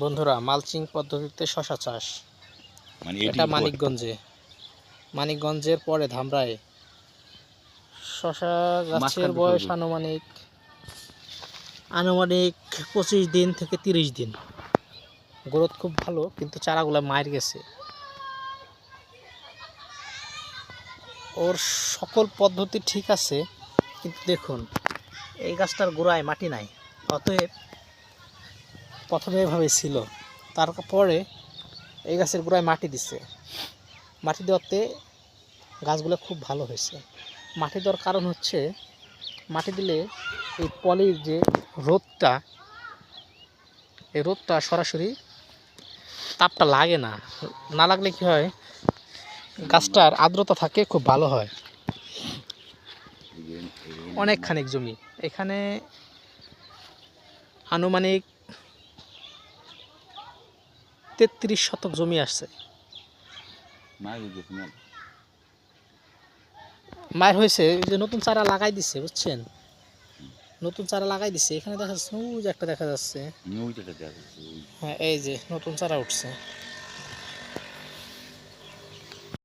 বন্ধুরা মালচিং পদ্ধতিতে শশা চাষ। মানে এটা মানিকগঞ্জে। মানিকগঞ্জের পরে ধামরায়। শশা গাছের বয়স আনুমানিক আনুমানিক পঁচিশ দিন থেকে তিরিশ দিন। গ্রোথ খুব ভালো কিন্তু চারাগুলো মার গেছে। ওর সকল পদ্ধতি ঠিক আছে কিন্তু দেখুন এই গাছটার গোড়ায় মাটি নাই অতএব প্রথমে এভাবে ছিল। তারপরে এই গাছের গোড়ায় মাটি দিছে। মাটি দেওয়াতে গাছগুলো খুব ভালো হয়েছে। মাটি দেওয়ার কারণ হচ্ছে, মাটি দিলে এই পলির যে রোদটা, এই রোদটা সরাসরি তাপটা লাগে না। না লাগলে কি হয়, গাছটার আর্দ্রতা থাকে, খুব ভালো হয়। অনেকখানিক জমি। এখানে আনুমানিক তেত্রিশ শতক জমি আসছে। মায়ের হয়েছে ওই যে নতুন চারা লাগাই দিছে বুঝছেন? নতুন চারা লাগাই দিছে এখানে দেখা যাচ্ছে ওই যে একটা দেখা যাচ্ছে। হ্যাঁ এই যে নতুন চারা উঠছে।